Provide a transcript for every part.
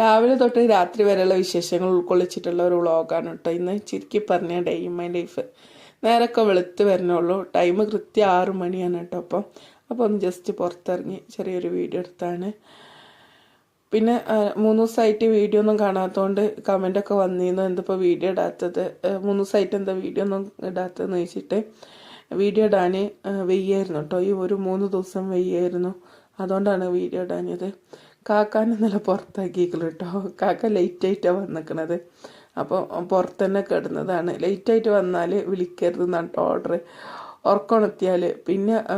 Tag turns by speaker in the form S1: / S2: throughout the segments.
S1: രാവിലെ തൊട്ട് രാത്രി വരെയുള്ള വിശേഷങ്ങൾ ഉൾക്കൊള്ളിച്ചിട്ടുള്ള ഒരു വ്ളോഗാണ് കേട്ടോ ഇന്ന് ചുരുക്കി പറഞ്ഞ ഡേ ഇൻ മൈ ലൈഫ് നേരൊക്കെ വെളുത്ത് വരണുള്ളൂ. ടൈം കൃത്യം ആറു മണിയാണ് കേട്ടോ അപ്പം. അപ്പോൾ ഒന്ന് ജസ്റ്റ് പുറത്തിറങ്ങി ചെറിയൊരു വീഡിയോ എടുത്താണ്. പിന്നെ മൂന്ന് ദിവസമായിട്ട് വീഡിയോ ഒന്നും കാണാത്തതുകൊണ്ട് കമന്റൊക്കെ വന്നിരുന്നു. എന്തിപ്പോൾ വീഡിയോ ഇടാത്തത്? മൂന്ന് ദിവസമായിട്ട് എന്താ വീഡിയോ ഒന്നും ഇടാത്തതെന്ന് ചോദിച്ചിട്ട് വീഡിയോ ഇടാൻ വെയ്യായിരുന്നു കേട്ടോ ഈ ഒരു മൂന്ന് ദിവസം വെയ്യായിരുന്നു. അതുകൊണ്ടാണ് വീഡിയോ ഇടാഞ്ഞത്. കാക്കാനെ നല്ല പുറത്താക്കിയേക്കുള്ളൂ കേട്ടോ. കാക്ക ലേറ്റായിട്ടാണ് വന്നിക്കണത്. അപ്പോൾ പുറത്ത് തന്നെ കിടന്നതാണ് ലേറ്റായിട്ട് വന്നാൽ വിളിക്കരുത് എന്നിട്ട് ഓർഡർ ഉറക്കമുണർത്തിയാൽ പിന്നെ ആ,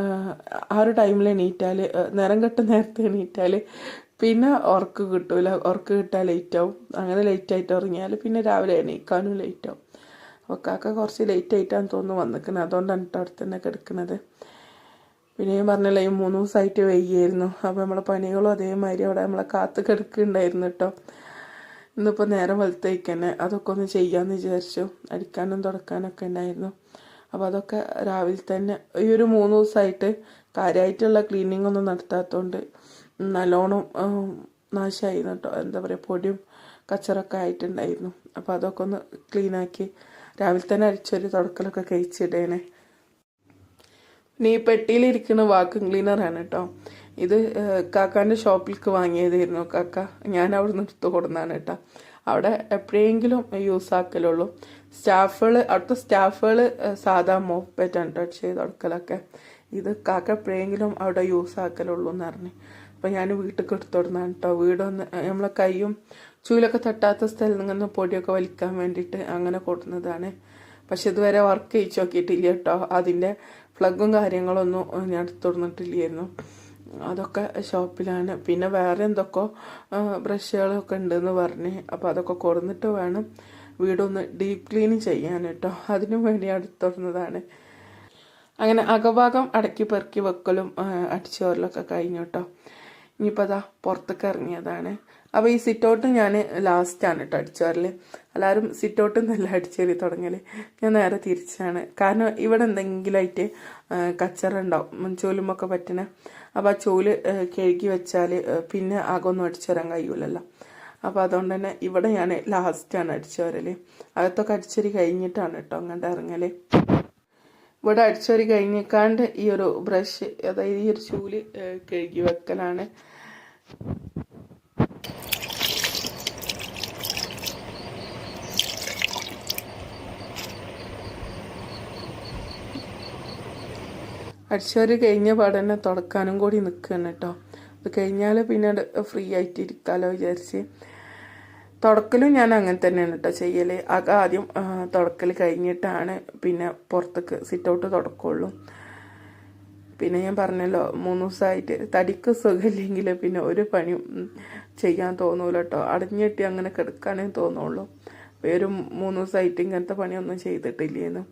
S1: ഒരു ടൈമിൽ എണീറ്റാൽ നേരം കെട്ട നേരത്തെ എണീറ്റാൽ പിന്നെ ഉറക്ക് കിട്ടൂല. ഉറക്ക് കിട്ടാൻ ലേറ്റാവും അങ്ങനെ ലേറ്റായിട്ട് ഉറങ്ങിയാൽ പിന്നെ രാവിലെ എണീക്കാനും ലേറ്റാവും അപ്പോൾ കാക്ക കുറച്ച് ലേറ്റായിട്ടാണ് തോന്നുന്നു വന്നിക്കുന്നത് അതുകൊണ്ടാണ് അവിടെ തന്നെ കിടക്കുന്നത് പിന്നെ ഞാൻ പറഞ്ഞല്ലോ ഈ മൂന്ന് ദിവസമായിട്ട് വൈകിയായിരുന്നു. അപ്പോൾ നമ്മളെ പണികളും അതേമാതിരി അവിടെ നമ്മളെ കാത്ത് കിടക്കുന്നുണ്ടായിരുന്നു കേട്ടോ. ഇന്നിപ്പോൾ നേരം വലുത്തേക്ക് തന്നെ അതൊക്കെ ഒന്ന് ചെയ്യാമെന്ന് വിചാരിച്ചു. അടിക്കാനും തുടക്കാനൊക്കെ ഉണ്ടായിരുന്നു. അപ്പോൾ അതൊക്കെ രാവിലെ തന്നെ ഈ ഒരു മൂന്ന് ദിവസമായിട്ട് കാര്യമായിട്ടുള്ള ക്ലീനിങ് ഒന്നും നടത്താത്തതുകൊണ്ട് നല്ലോണം നാശമായിരുന്നു കേട്ടോ. എന്താ പറയുക പൊടിയും കച്ചറൊക്കെ ആയിട്ടുണ്ടായിരുന്നു. അപ്പോൾ അതൊക്കെ ഒന്ന് ക്ലീനാക്കി രാവിലെ തന്നെ അടിച്ചൊരു തുടക്കലൊക്കെ കഴിച്ചിടേനെ ഈ പെട്ടിയിലിരിക്കുന്ന വാക്യൂം ക്ലീനറാണ് കേട്ടോ ഇത് കാക്കാന്റെ ഷോപ്പിലേക്ക് വാങ്ങിയതായിരുന്നു. കാക്ക ഞാൻ അവിടെ നിന്ന് എടുത്തു കൊടുന്നതാണ് കേട്ടോ അവിടെ എപ്പോഴെങ്കിലും യൂസ് ആക്കലുള്ളൂ സ്റ്റാഫുകൾ അവിടുത്തെ സ്റ്റാഫുകൾ സാധാ മോപ്പറ്റാണ് ടച്ച് ചെയ്ത് കൊടുക്കലൊക്കെ ഇത് കാക്ക എപ്പോഴെങ്കിലും അവിടെ യൂസ് ആക്കലുള്ളൂ എന്ന് പറഞ്ഞു. അപ്പം ഞാൻ വീട്ടിലേക്ക് എടുത്തു കൊടുന്നതാണ് കേട്ടോ വീടൊന്ന് നമ്മളെ കൈയും ചൂലൊക്കെ തട്ടാത്ത സ്ഥലത്ത് നിന്ന് പൊടിയൊക്കെ വലിക്കാൻ വേണ്ടിയിട്ട് അങ്ങനെ കൊടുക്കുന്നതാണ് പക്ഷെ ഇതുവരെ വർക്ക് ചെയ്ച്ചു നോക്കിയിട്ടില്ല കേട്ടോ അതിന്റെ പ്ലഗും കാര്യങ്ങളൊന്നും ഞാൻ തുറന്നിട്ടില്ലായിരുന്നു. അതൊക്കെ ഷോപ്പിലാണ്. പിന്നെ വേറെ എന്തൊക്കെ ബ്രഷുകളൊക്കെ ഉണ്ടെന്ന് പറഞ്ഞ്. അപ്പോൾ അതൊക്കെ കുറന്നിട്ട് വേണം വീടൊന്ന് ഡീപ്പ് ക്ലീൻ ചെയ്യാൻ കേട്ടോ. അതിനു വേണ്ടി അടുത്തുറന്നതാണ് അങ്ങനെ അകഭാഗം അടക്കി പെറുക്കി വെക്കലും അടിച്ചോറലൊക്കെ കഴിഞ്ഞു കേട്ടോ. ഇനിയിപ്പോൾ അതാ പുറത്തേക്ക് ഇറങ്ങിയതാണ്. അപ്പോൾ ഈ സിറ്റൗട്ട് ഞാൻ ലാസ്റ്റാണ് കേട്ടോ അടിച്ചോരൽ എല്ലാവരും സിറ്റൗട്ട് നല്ല അടിച്ചേറി തുടങ്ങൽ ഞാൻ നേരെ തിരിച്ചാണ്. കാരണം ഇവിടെ എന്തെങ്കിലുമായിട്ട് കച്ചറ ഉണ്ടാവും. ചൂലുമൊക്കെ പറ്റണ. അപ്പോൾ ആ ചോൽ കഴുകി വെച്ചാൽ പിന്നെ ആകൊന്നും അടിച്ചു വരാൻ കഴിയൂലല്ലോ. അപ്പോൾ അതുകൊണ്ട് തന്നെ ഇവിടെ ഞാൻ ലാസ്റ്റാണ് അടിച്ചുവരൽ അകത്തൊക്കെ അടിച്ചേരി കഴിഞ്ഞിട്ടാണ് കേട്ടോ അങ്ങോട്ട് ഇറങ്ങൽ ഇവിടെ അടിച്ചൊരു കഴിഞ്ഞേക്കാണ്ട് ഈ ഒരു ബ്രഷ് അതായത് ഈ ഒരു ചൂൽ കഴുകി വെക്കലാണ്. അടിച്ചൊരു കഴിഞ്ഞ പാടന്നെ തുടക്കാനും കൂടി നിൽക്കുകയാണ് കേട്ടോ അത് കഴിഞ്ഞാൽ പിന്നെ ഫ്രീ ആയിട്ട് ഇരിക്കാമല്ലോ വിചാരിച്ച്. തുടക്കലും ഞാൻ അങ്ങനെ തന്നെയാണ് കേട്ടോ ചെയ്യൽ അത് ആദ്യം തുടക്കൽ കഴിഞ്ഞിട്ടാണ് പിന്നെ പുറത്തേക്ക് സിറ്റൗട്ട് തുടക്കുള്ളൂ. പിന്നെ ഞാൻ പറഞ്ഞല്ലോ മൂന്ന് ദിവസമായിട്ട് തടിക്ക് സുഖമില്ലെങ്കിൽ പിന്നെ ഒരു പണിയും ചെയ്യാൻ തോന്നൂല കേട്ടോ അടഞ്ഞിട്ട് അങ്ങനെ കിടക്കാനേ തോന്നുള്ളൂ. ഒരു മൂന്ന് ദിവസമായിട്ട് ഇങ്ങനത്തെ പണിയൊന്നും ചെയ്തിട്ടില്ലേന്നു.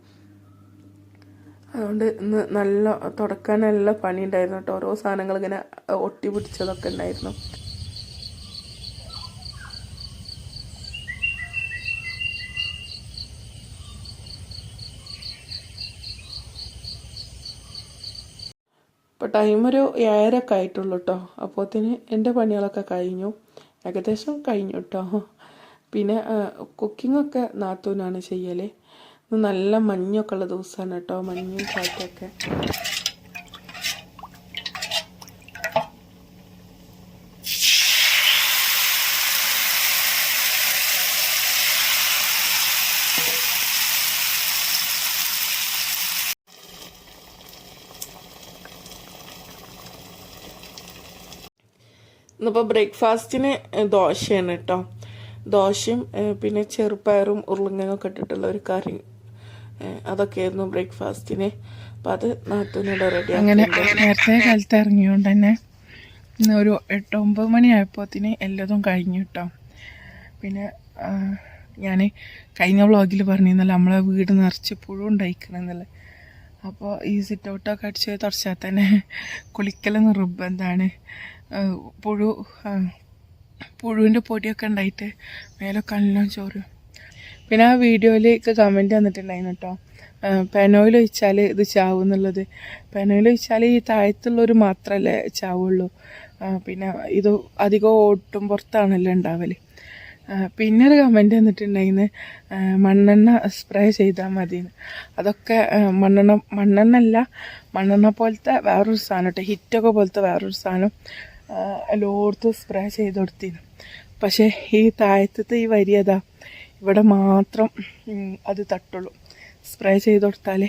S1: അതുകൊണ്ട് ഇന്ന് നല്ല തുടക്കാൻ നല്ല പണി ഉണ്ടായിരുന്നു കേട്ടോ. ഓരോ സാധനങ്ങൾ ഇങ്ങനെ ഒട്ടി പിടിച്ചതൊക്കെ ഉണ്ടായിരുന്നു. ഇപ്പോൾ ടൈം ഒരു ഏഴരൊക്കെ ആയിട്ടുള്ളൂ കേട്ടോ. അപ്പോഴത്തേന് എന്റെ പണികളൊക്കെ കഴിഞ്ഞു. ഏകദേശം കഴിഞ്ഞു കേട്ടോ. പിന്നെ കുക്കിംഗ് ഒക്കെ നാത്തൂനാണ് ചെയ്യൽ ഇന്ന് നല്ല മഞ്ഞൊക്കെ ഉള്ള ദിവസമാണ് കേട്ടോ മഞ്ഞും കാറ്റൊക്കെ. ഇന്നിപ്പോൾ ബ്രേക്ക്ഫാസ്റ്റിന് ദോശയാണ് കേട്ടോ. ദോശയും പിന്നെ ചെറുപ്പയറും ഉരുളങ്ങൊക്കെ ഇട്ടിട്ടുള്ള ഒരു കറി അതൊക്കെയായിരുന്നു ബ്രേക്ക്ഫാസ്റ്റിന് അപ്പം അത് നാത്തൂനോട് റെഡി
S2: അങ്ങനെ നേരത്തെ കാലത്ത് ഇറങ്ങിയോണ്ട് തന്നെ ഇന്ന് ഒരു എട്ട് ഒമ്പത് മണിയായപ്പോത്തിന് എല്ലതും കഴിഞ്ഞു കേട്ടോ പിന്നെ ഞാൻ കഴിഞ്ഞ വ്ളോഗിൽ പറഞ്ഞിരുന്നല്ലോ നമ്മളെ വീട് നിറച്ച് പുഴു ഉണ്ടായിക്കണമെന്നല്ലേ അപ്പോൾ ഈ സിറ്റ് ഔട്ടൊക്കെ അടിച്ച് തുടച്ചാൽ തന്നെ കുളിക്കൽ നിർബന്ധമാണ് പുഴു പുഴുവിന്റെ പൊടിയൊക്കെ ഉണ്ടായിട്ട് മേലൊക്കെ നല്ലോണം ചോറ് പിന്നെ ആ വീഡിയോയിലേക്ക് കമന്റ് വന്നിട്ടുണ്ടായിരുന്നു കേട്ടോ പെനോയിൽ ഒഴിച്ചാൽ ഇത് ചാവും എന്നുള്ളത്. പെനോയിൽ ഒഴിച്ചാൽ ഈ താഴത്തുള്ളൊരു മാത്രമല്ലേ ചാവുള്ളൂ. പിന്നെ ഇത് അധികം ഓട്ടും പുറത്താണല്ലോ ഉണ്ടാവൽ. പിന്നെ ഒരു കമന്റ് വന്നിട്ടുണ്ടായിരുന്നു. മണ്ണെണ്ണ സ്പ്രേ ചെയ്താൽ മതി അതൊക്കെ മണ്ണെണ്ണ മണ്ണെണ്ണ അല്ല മണ്ണെണ്ണ പോലത്തെ വേറൊരു സാധനം കേട്ടോ ഹിറ്റൊക്കെ പോലത്തെ വേറൊരു സാധനം എല്ലായിടത്തും സ്പ്രേ ചെയ്ത് കൊടുത്തിരുന്നു. പക്ഷേ ഈ താഴത്തത്തെ ഈ വരി അതാ ഇവിടെ മാത്രം അത് തട്ടുള്ളൂ. സ്പ്രേ ചെയ്ത് കൊടുത്താൽ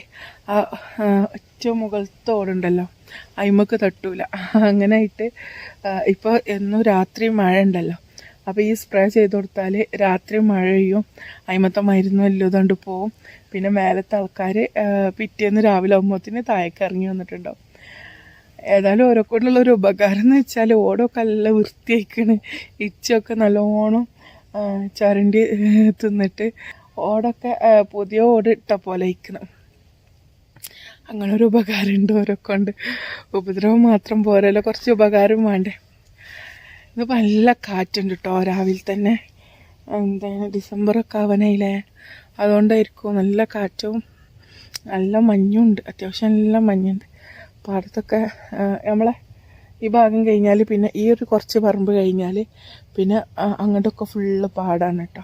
S2: ആ ഒറ്റ മുകളിലത്തെ ഓടുണ്ടല്ലോ അയിമക്ക് തട്ടൂല. അങ്ങനെ ആയിട്ട് ഇപ്പോൾ എന്നും രാത്രി മഴ ഉണ്ടല്ലോ അപ്പോൾ ഈ സ്പ്രേ ചെയ്ത് കൊടുത്താൽ രാത്രി മഴ പെയ്യും അയിമത്തെ മരുന്നും ഇല്ലാതുകൊണ്ട് പോവും. പിന്നെ മേലത്തെ ആൾക്കാർ പിറ്റേന്ന് രാവിലെ ആകുമ്പോഴത്തേന് താഴേക്ക് ഇറങ്ങി വന്നിട്ടുണ്ടാവും. ഏതായാലും ഓരോ കൊണ്ടുള്ള ഒരു ഉപകാരം എന്ന് വെച്ചാൽ ഓടൊക്കെ നല്ല വൃത്തിയായിക്കണ്. ഇച്ചൊക്കെ നല്ലോണം ചരണ്ടി തിന്നിട്ട് ഓടൊക്കെ പുതിയ ഓട് ഇട്ട പോലെ ഇരിക്കണം. അങ്ങനെ ഒരു ഉപകാരമുണ്ട് ഓരോക്കെ ഉണ്ട് ഉപദ്രവം മാത്രം പോരല്ലോ കുറച്ച് ഉപകാരം വേണ്ടേ. ഇത് നല്ല കാറ്റുണ്ട് കേട്ടോ രാവിലെ തന്നെ. എന്താണ് ഡിസംബറൊക്കെ ആവാനായില്ലേ അതുകൊണ്ടായിരിക്കും നല്ല കാറ്റും നല്ല മഞ്ഞും ഉണ്ട് അത്യാവശ്യം നല്ല മഞ്ഞുണ്ട്. പാടത്തൊക്കെ നമ്മളെ ഈ ഭാഗം കഴിഞ്ഞാൽ പിന്നെ ഈ ഒരു കുറച്ച് പറമ്പ് കഴിഞ്ഞാൽ പിന്നെ അങ്ങോട്ടൊക്കെ ഫുള്ള് പാടാണ് കേട്ടോ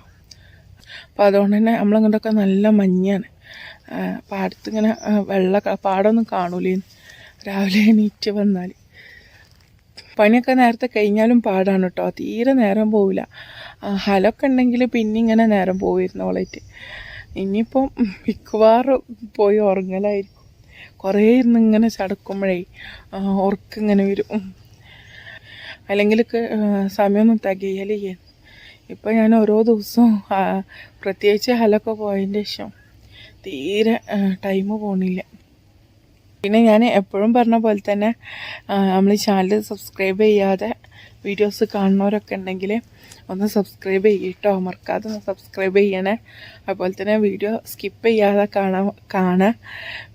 S2: അപ്പോൾ അതുകൊണ്ട് തന്നെ നമ്മളങ്ങോട്ടൊക്കെ നല്ല മഞ്ഞാണ്. ആ, പാടത്ത് ഇങ്ങനെ വെള്ള പാടമൊന്നും കാണൂലേന്ന്. രാവിലെ എണീറ്റ് വന്നാൽ. പണിയൊക്കെ നേരത്തെ കഴിഞ്ഞാലും പാടാണ് കേട്ടോ തീരെ നേരം പോവില്ല. ഹലൊക്കെ ഉണ്ടെങ്കിൽ പിന്നെ ഇങ്ങനെ നേരം പോയിരുന്നോളായിട്ട് ഇനിയിപ്പം മിക്കവാറും പോയി ഉറങ്ങലായിരിക്കും. കുറേ ഇരുന്ന് ഇങ്ങനെ ചടക്കുമ്പോഴേ ഉറക്കിങ്ങനെ വരും. അല്ലെങ്കിൽ സമയമൊന്നും തികയലേ ഇപ്പം ഞാൻ ഓരോ ദിവസവും പ്രത്യേകിച്ച് ഹലൊക്കെ പോയതിന്റെ ശേഷം തീരെ ടൈം പോണില്ല. പിന്നെ ഞാൻ എപ്പോഴും പറഞ്ഞ പോലെ തന്നെ നമ്മൾ ചാനൽ സബ്സ്ക്രൈബ് ചെയ്യാതെ വീഡിയോസ് കാണുന്നവരൊക്കെ ഉണ്ടെങ്കിൽ ഒന്ന് സബ്സ്ക്രൈബ് ചെയ്യട്ടോ. മറക്കാതെ ഒന്ന് സബ്സ്ക്രൈബ് ചെയ്യണേ. അതുപോലെ തന്നെ വീഡിയോ സ്കിപ്പ് ചെയ്യാതെ കാണാൻ കാണുക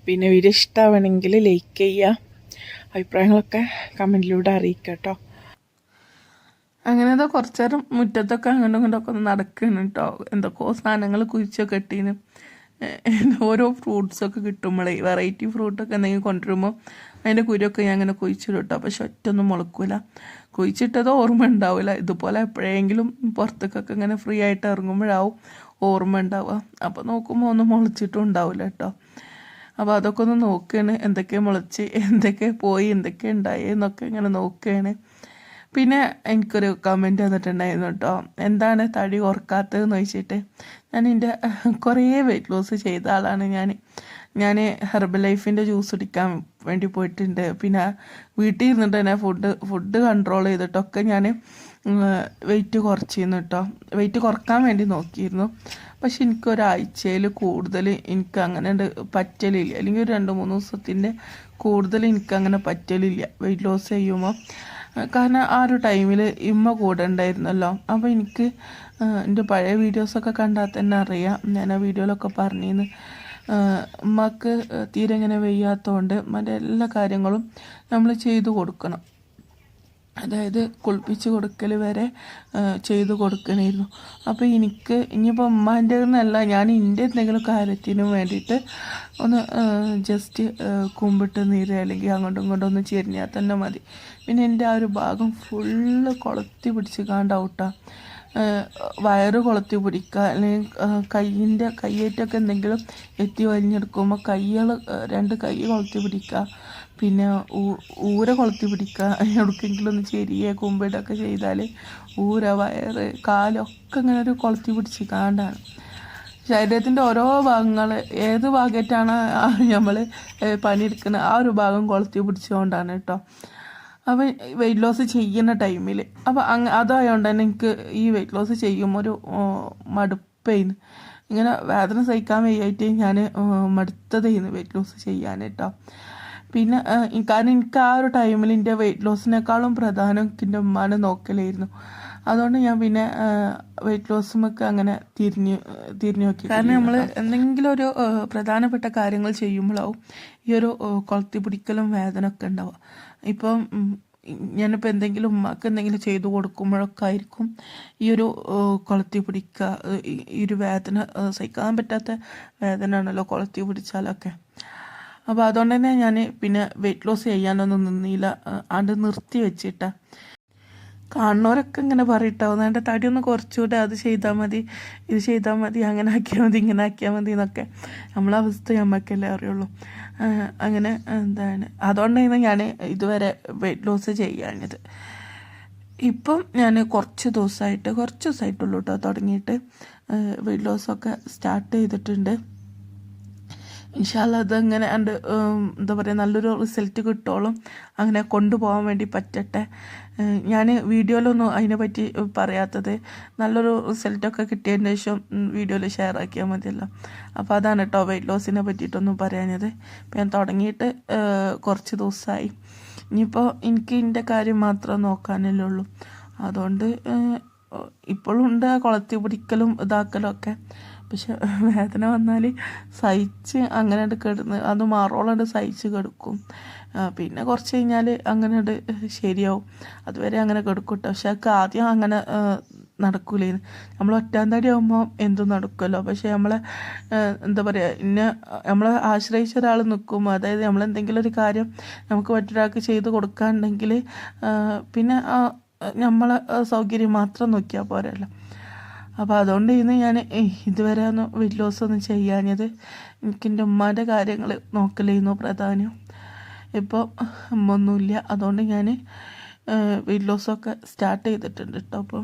S2: പിന്നെ വീഡിയോ ഇഷ്ടമാവണമെങ്കിൽ ലൈക്ക് ചെയ്യുക അഭിപ്രായങ്ങളൊക്കെ കമന്റിലൂടെ അറിയിക്കാം കേട്ടോ
S1: അങ്ങനെ ഇതാ കുറച്ച് നേരം മുറ്റത്തൊക്കെ അങ്ങോട്ടും ഇങ്ങോട്ടൊക്കെ ഒന്ന് നടക്കുന്നു കേട്ടോ എന്തൊക്കെയോ സാധനങ്ങൾ കുഴിച്ചൊക്കെ ഇട്ടീന്. ഓരോ ഫ്രൂട്ട്സൊക്കെ കിട്ടുമ്പോഴേ വെറൈറ്റി ഫ്രൂട്ടൊക്കെ എന്തെങ്കിലും കൊണ്ടുവരുമ്പോൾ അതിന്റെ കുരൊക്കെ ഞാൻ അങ്ങനെ കുഴിച്ചിടും കേട്ടോ പക്ഷെ ഒറ്റൊന്നും മുളക്കൂല. കുഴിച്ചിട്ടത് ഓർമ്മ ഉണ്ടാവില്ല ഇതുപോലെ എപ്പോഴെങ്കിലും പുറത്തേക്കൊക്കെ ഇങ്ങനെ ഫ്രീ ആയിട്ട് ഇറങ്ങുമ്പോഴാവും ഓർമ്മ ഉണ്ടാവുക. അപ്പോൾ നോക്കുമ്പോൾ ഒന്നും മുളച്ചിട്ടും ഉണ്ടാവില്ല കേട്ടോ അപ്പോൾ അതൊക്കെ ഒന്ന് നോക്കുകയാണ് എന്തൊക്കെ മുളച്ച് എന്തൊക്കെ പോയി എന്തൊക്കെ ഉണ്ടായി എന്നൊക്കെ ഇങ്ങനെ നോക്കുകയാണ് പിന്നെ എനിക്കൊരു കമന്റ് വന്നിട്ടുണ്ടായിരുന്നു കേട്ടോ. എന്താണ് തടി ഓർക്കാത്തതെന്ന് ചോദിച്ചിട്ട്. ഞാൻ എന്റെ കുറേ വെയിറ്റ് ലോസ് ചെയ്ത ആളാണ് ഞാൻ ഞാൻ ഹെർബൽ ലൈഫിന്റെ ജ്യൂസ് കുടിക്കാൻ വേണ്ടി പോയിട്ടുണ്ട്. പിന്നെ വീട്ടിൽ ഇരുന്നിട്ട് തന്നെ ഫുഡ് ഫുഡ് കൺട്രോൾ ചെയ്തിട്ടൊക്കെ ഞാൻ വെയിറ്റ് കുറച്ചിരുന്നു കേട്ടോ. വെയിറ്റ് കുറയ്ക്കാൻ വേണ്ടി നോക്കിയിരുന്നു. പക്ഷെ എനിക്കൊരാഴ്ചയിൽ കൂടുതൽ എനിക്ക് അങ്ങനെ പറ്റലില്ല. അല്ലെങ്കിൽ ഒരു രണ്ട് മൂന്ന് ദിവസത്തിന്റെ കൂടുതൽ എനിക്ക് അങ്ങനെ പറ്റലില്ല. വെയിറ്റ് ലോസ് ചെയ്യുമ്പോൾ കാരണം ആ ഒരു ടൈമിൽ ഇമ്മ കൂടെ ഉണ്ടായിരുന്നല്ലോ. അപ്പോൾ എനിക്ക് എന്റെ പഴയ വീഡിയോസൊക്കെ കണ്ടാൽ തന്നെ അറിയാം. ഞാൻ ആ വീഡിയോയിലൊക്കെ പറഞ്ഞിരുന്നു ഉമ്മക്ക് തീരെ ഇങ്ങനെ വയ്യാത്തതുകൊണ്ട് മറ്റെല്ലാ കാര്യങ്ങളും നമ്മൾ ചെയ്തു കൊടുക്കണം. അതായത് കുളിപ്പിച്ച് കൊടുക്കൽ വരെ ചെയ്തു കൊടുക്കണമായിരുന്നു അപ്പോൾ എനിക്ക് ഇനിയിപ്പോൾ ഉമ്മാന്റെ എന്നല്ല ഞാൻ എന്റെ എന്തെങ്കിലും കാര്യത്തിനും വേണ്ടിയിട്ട് ഒന്ന് ജസ്റ്റ് കുമ്പിട്ട് നീര് അല്ലെങ്കിൽ അങ്ങോട്ടും ഇങ്ങോട്ടും ഒന്ന് ചെരിഞ്ഞാൽ തന്നെ മതി. പിന്നെ എന്റെ ആ ഒരു ഭാഗം ഫുള്ള് കൊളത്തി പിടിച്ച് കാണ്ടാവട്ടാ വയറ് കൊളത്തി പിടിക്കുക അല്ലെങ്കിൽ കയ്യിന്റെ കയ്യേറ്റൊക്കെ എന്തെങ്കിലും എത്തി വലിഞ്ഞെടുക്കുമ്പോൾ കൈകൾ രണ്ട് കൈ കൊളത്തി പിടിക്കുക പിന്നെ ഊര കൊളുത്തി പിടിക്കുക. എവിടേക്കെങ്കിലും ഒന്ന് ചെരിയ കുമ്പിടൊക്കെ ചെയ്താൽ ഊര വയറ് കാലൊക്കെ ഇങ്ങനെ ഒരു കൊളുത്തി പിടിച്ച് കാണ്ടാണ്. ശരീരത്തിന്റെ ഓരോ ഭാഗങ്ങൾ ഏത് ഭാഗത്താണ് നമ്മൾ പണിയെടുക്കുന്ന ആ ഒരു ഭാഗം കൊളുത്തി പിടിച്ചുകൊണ്ടാണ് കേട്ടോ. അപ്പോൾ വെയിറ്റ് ലോസ് ചെയ്യുന്ന ടൈമിൽ അപ്പോൾ അങ്ങ് അതായതുകൊണ്ട് തന്നെ എനിക്ക് ഈ വെയിറ്റ് ലോസ് ചെയ്യുമ്പോൾ ഒരു മടുപ്പേന്ന് ഇങ്ങനെ വേദന സഹിക്കാൻ വയ്യായിട്ട് ഞാൻ മടുത്തതായിരുന്നു വെയിറ്റ് ലോസ് ചെയ്യാൻ കേട്ടോ. പിന്നെ കാരണം എനിക്ക് ആ ഒരു ടൈമിൽ എന്റെ വെയിറ്റ് ലോസിനേക്കാളും പ്രധാനം എന്റെ ഉമ്മാനെ നോക്കലായിരുന്നു. അതുകൊണ്ട് ഞാൻ പിന്നെ വെയിറ്റ് ലോസുമൊക്കെ അങ്ങനെ തിരിഞ്ഞ് തിരിഞ്ഞു നോക്കി. കാരണം നമ്മൾ എന്തെങ്കിലും ഒരു പ്രധാനപ്പെട്ട കാര്യങ്ങൾ ചെയ്യുമ്പോഴാവും ഈ ഒരു കൊളത്തി പിടിക്കലും വേദന ഒക്കെ ഉണ്ടാവുക. ഇപ്പം ഞാനിപ്പോൾ എന്തെങ്കിലും ഉമ്മക്ക് എന്തെങ്കിലും ചെയ്തു കൊടുക്കുമ്പോഴൊക്കെ ആയിരിക്കും ഈ ഒരു കൊളത്തി പിടിക്കുക ഈ- ഒരു വേദന സഹിക്കാൻ പറ്റാത്ത വേദന ആണല്ലോ കൊളത്തി പിടിച്ചാലൊക്കെ അപ്പോൾ അതുകൊണ്ട് തന്നെ ഞാൻ പിന്നെ വെയിറ്റ് ലോസ് ചെയ്യാനൊന്നും നിന്നില്ല. അത് നിർത്തി വെച്ചിട്ട. കാണുന്നവരൊക്കെ ഇങ്ങനെ പറയിട്ടാവും എന്റെ തടി ഒന്ന് കുറച്ചുകൂടെ അത് ചെയ്താൽ മതി ഇത് ചെയ്താൽ മതി അങ്ങനെ ആക്കിയാൽ മതി ഇങ്ങനെ ആക്കിയാൽ മതി എന്നൊക്കെ നമ്മളെ അവസ്ഥ നമ്മൾക്കല്ലേ അറിയുള്ളൂ. അങ്ങനെ എന്താണ്. അതുകൊണ്ടാണ് ഞാൻ ഇതുവരെ വെയിറ്റ് ലോസ് ചെയ്യാഞ്ഞത്. ഇപ്പം ഞാൻ കുറച്ച് ദിവസമായിട്ട് കുറച്ച് ദിവസമായിട്ടുള്ളൂ കേട്ടോ തുടങ്ങിയിട്ട് വെയിറ്റ് ലോസൊക്കെ സ്റ്റാർട്ട് ചെയ്തിട്ടുണ്ട്. ഇൻഷാല്ല അതങ്ങനെ എന്റെ എന്താ പറയുക നല്ലൊരു റിസൾട്ട് കിട്ടോളും. അങ്ങനെ കൊണ്ടുപോകാൻ വേണ്ടി പറ്റട്ടെ. ഞാൻ വീഡിയോയിലൊന്നും അതിനെ പറ്റി പറയാത്തത്. നല്ലൊരു റിസൾട്ടൊക്കെ കിട്ടിയതിന് ശേഷം വീഡിയോയിൽ ഷെയർ ആക്കിയാൽ മതിയല്ലോ. അപ്പോൾ അതാണ് കേട്ടോ വെയിറ്റ് ലോസിനെ പറ്റിയിട്ടൊന്നും പറയാഞ്ഞത്. ഇപ്പം ഞാൻ തുടങ്ങിയിട്ട് കുറച്ച് ദിവസമായി ഇനിയിപ്പോൾ എനിക്ക് എന്റെ കാര്യം മാത്രം നോക്കാനല്ലേ ഉള്ളൂ അതുകൊണ്ട് ഇപ്പോഴും ഉണ്ട് കുളത്തി പിടിക്കലും ഇതാക്കലും ഒക്കെ. പക്ഷെ വേദന വന്നാൽ സഹിച്ച് അങ്ങനെ കിടന്ന് അത് മാറോളം സഹിച്ച് കിടക്കും. പിന്നെ കുറച്ച് കഴിഞ്ഞാൽ അങ്ങനെ ശരിയാവും. അതുവരെ അങ്ങനെ കിടക്കും പക്ഷെ അതൊക്കെ ആദ്യം അങ്ങനെ നടക്കൂലേന്ന്. നമ്മൾ ഒറ്റാന്തടി ആകുമ്പോൾ എന്തും നടക്കുമല്ലോ പക്ഷെ നമ്മളെ എന്താ പറയുക ഇന്ന നമ്മളെ ആശ്രയിച്ച ഒരാൾ നിൽക്കും അതായത് നമ്മളെന്തെങ്കിലും ഒരു കാര്യം നമുക്ക് മറ്റൊരാൾക്ക് ചെയ്ത് കൊടുക്കാനുണ്ടെങ്കിൽ പിന്നെ നമ്മളെ സൗകര്യം മാത്രം നോക്കിയാൽ പോരല്ലോ. അപ്പോൾ അതുകൊണ്ട് ഇന്ന് ഞാൻ ഇതുവരെ ഒന്നും വെയിറ്റ് ലോസ് ഒന്നും ചെയ്യാഞ്ഞത് എനിക്ക് എന്റെ ഉമ്മാന്റെ കാര്യങ്ങൾ നോക്കലായിരുന്നു പ്രധാനം. ഇപ്പോൾ ഉമ്മ ഒന്നുമില്ല അതുകൊണ്ട് ഞാൻ വെയിറ്റ് ലോസൊക്കെ സ്റ്റാർട്ട് ചെയ്തിട്ടുണ്ട് കേട്ടോ അപ്പോൾ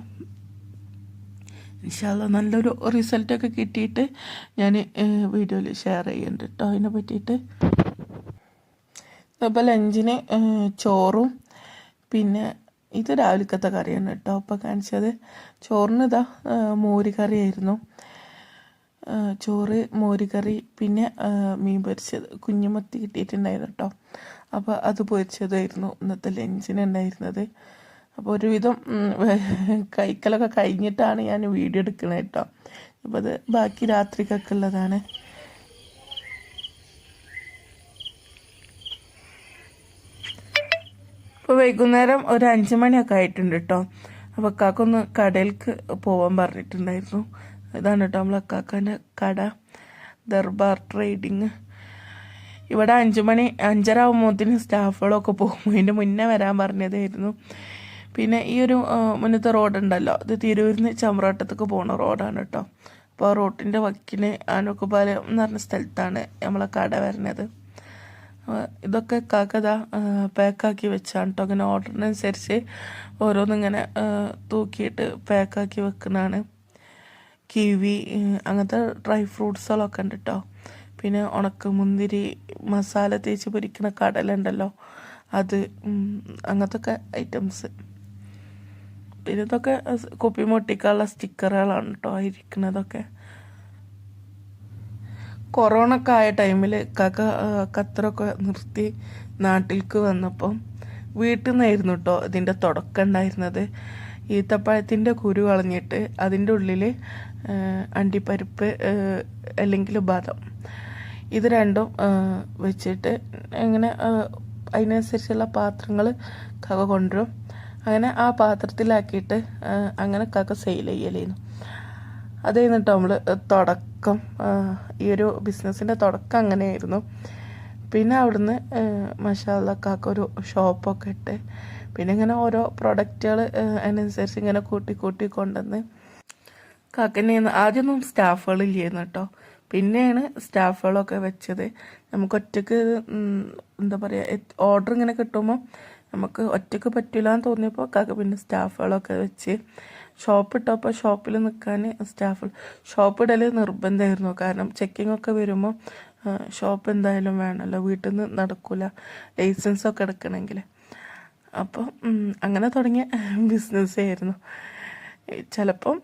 S1: ഇൻഷാല്ല നല്ലൊരു റിസൾട്ടൊക്കെ കിട്ടിയിട്ട് ഞാൻ വീഡിയോയിൽ ഷെയർ ചെയ്യുന്നുണ്ട് കേട്ടോ അതിനെ പറ്റിയിട്ട്. അപ്പോൾ ലഞ്ചിന് ചോറും പിന്നെ ഇത് രാവിലക്കത്തെ കറിയാണ് കേട്ടോ. അപ്പോൾ കാണിച്ചത്. ചോറിന് ഇതാ മോരി കറിയായിരുന്നു ആ, ചോറ് മോരി കറി പിന്നെ മീൻ പൊരിച്ചത്. കുഞ്ഞുമത്തി കിട്ടിയിട്ടുണ്ടായിരുന്നു കേട്ടോ. അപ്പോൾ അത് പൊരിച്ചതായിരുന്നു ഇന്നത്തെ ലഞ്ചിന് ഉണ്ടായിരുന്നത്. അപ്പോൾ ഒരുവിധം കൈക്കലൊക്കെ കഴിഞ്ഞിട്ടാണ് ഞാൻ വീഡിയോ എടുക്കണത് കേട്ടോ. അപ്പോൾ അത് ബാക്കി രാത്രിക്കൊക്കെ ഉള്ളതാണ്. ഇപ്പോൾ വൈകുന്നേരം ഒരു അഞ്ച് മണിയൊക്കെ ആയിട്ടുണ്ട് കേട്ടോ അപ്പോൾ അക്കാക്കൊന്ന് കടയിലേക്ക് പോവാൻ പറഞ്ഞിട്ടുണ്ടായിരുന്നു. ഇതാണ് കേട്ടോ നമ്മൾ അക്കാക്കാന്റെ കട. ദർബാർ ട്രേഡിങ്. ഇവിടെ അഞ്ച് മണി അഞ്ചര ആകുമ്പോഴത്തേന് സ്റ്റാഫുകളൊക്കെ പോകും. അതിന്റെ മുന്നേ വരാൻ പറഞ്ഞതായിരുന്നു. പിന്നെ ഈ ഒരു മുന്നത്തെ റോഡുണ്ടല്ലോ ഇത് തിരൂരിൽ നിന്ന് ചമ്രാട്ടത്തേക്ക് പോകുന്ന റോഡാണ് കേട്ടോ അപ്പോൾ ആ റോട്ടിന്റെ വക്കിന് ആനോക്കുപാലം എന്ന് പറഞ്ഞ സ്ഥലത്താണ് നമ്മളെ കട വരുന്നത്. ഇതൊക്കെ കാക്കത പാക്കാക്കി വെച്ചാണ് കേട്ടോ അങ്ങനെ ഓർഡറിനനുസരിച്ച് ഓരോന്നിങ്ങനെ തൂക്കിയിട്ട് പാക്കാക്കി വെക്കുന്നതാണ്. കിവി അങ്ങനത്തെ ഡ്രൈ ഫ്രൂട്ട്സുകളൊക്കെ ഉണ്ട് കേട്ടോ പിന്നെ ഉണക്ക മുന്തിരി മസാല തേച്ച് പൊരിക്കുന്ന കടലുണ്ടല്ലോ. അത് അങ്ങനത്തെ ഐറ്റംസ് പിന്നെ ഇതൊക്കെ കുപ്പി മുട്ടിക്കാനുള്ള സ്റ്റിക്കറുകളാണ് കേട്ടോ ഇരിക്കുന്നതൊക്കെ കൊറോണ ഒക്കെ ആയ ടൈമിൽ കാക്ക ഖത്തറൊക്കെ നിർത്തി നാട്ടിലേക്ക് വന്നപ്പം വീട്ടിൽ നിന്നായിരുന്നു കേട്ടോ ഇതിന്റെ തുടക്കം ഉണ്ടായിരുന്നത്. ഈത്തപ്പഴത്തിന്റെ കുരു കളഞ്ഞിട്ട് അതിന്റെ ഉള്ളിൽ അണ്ടിപ്പരിപ്പ് അല്ലെങ്കിൽ ബാദം. ഇത് രണ്ടും വെച്ചിട്ട് ഇങ്ങനെ അതിനനുസരിച്ചുള്ള പാത്രങ്ങൾ കക കൊണ്ടുവരും. അങ്ങനെ ആ പാത്രത്തിലാക്കിയിട്ട് അങ്ങനെ കക സെയിൽ ചെയ്യലായിരുന്നു അത് കഴിഞ്ഞിട്ട് നമ്മൾ തുടക്കം ഈ ഒരു ബിസിനസ്സിന്റെ തുടക്കം അങ്ങനെയായിരുന്നു. പിന്നെ അവിടുന്ന് മഷാല കാക്ക ഒരു ഷോപ്പൊക്കെ ഇട്ട് പിന്നെ ഇങ്ങനെ ഓരോ പ്രൊഡക്റ്റുകൾ അതിനനുസരിച്ച് ഇങ്ങനെ കൂട്ടി കൂട്ടി കൊണ്ടുവന്ന്. കാക്കനെ ആദ്യമൊന്നും സ്റ്റാഫുകളില്ലായിരുന്നു കേട്ടോ. പിന്നെയാണ് സ്റ്റാഫുകളൊക്കെ വെച്ചത്. നമുക്ക് ഒറ്റയ്ക്ക് എന്താ പറയുക ഓർഡർ ഇങ്ങനെ കിട്ടുമ്പോൾ നമുക്ക് ഒറ്റയ്ക്ക് പറ്റില്ല എന്ന് തോന്നിയപ്പോൾ കാക്ക പിന്നെ സ്റ്റാഫുകളൊക്കെ വെച്ച് ഷോപ്പ് ഇട്ടപ്പോൾ ഷോപ്പിൽ നിൽക്കാൻ സ്റ്റാഫ് ഷോപ്പ് ഇടൽ നിർബന്ധമായിരുന്നു കാരണം ചെക്കിംഗ് ഒക്കെ വരുമ്പോൾ ഷോപ്പ് എന്തായാലും വേണമല്ലോ വീട്ടിൽ നിന്ന് നടക്കില്ല ലൈസൻസൊക്കെ എടുക്കണമെങ്കിൽ അപ്പോൾ അങ്ങനെ തുടങ്ങിയ ബിസിനസ് ആയിരുന്നു. ചിലപ്പം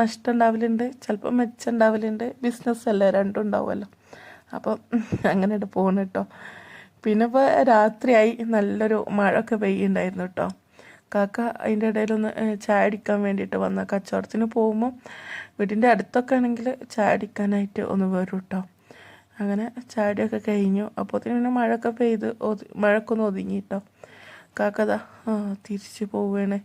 S1: നഷ്ടം ഉണ്ടാവലുണ്ട് ചിലപ്പം മെച്ചം ഉണ്ടാവലുണ്ട് ബിസിനസ് അല്ലേ? രണ്ടും ഉണ്ടാവുമല്ലോ. അപ്പം അങ്ങനെ പോകണം കേട്ടോ പിന്നെ ഇപ്പോൾ രാത്രിയായി. നല്ലൊരു മഴ ഒക്കെ പെയ്യുണ്ടായിരുന്നു കേട്ടോ കാക്ക അതിന്റെ ഇടയിലൊന്ന് ചായ അടിക്കാൻ വേണ്ടിയിട്ട് വന്ന കച്ചവടത്തിന് പോകുമ്പോൾ വീടിന്റെ അടുത്തൊക്കെ ആണെങ്കിൽ ചായ അടിക്കാനായിട്ട് ഒന്ന് വരും കേട്ടോ അങ്ങനെ ചാടിയൊക്കെ കഴിഞ്ഞു. അപ്പോഴത്തേനും പിന്നെ മഴയൊക്കെ പെയ്ത് ഒതു മഴക്കൊന്ന് ഒതുങ്ങി കേട്ടോ കാക്കതാ തിരിച്ച് പോവുകയാണ്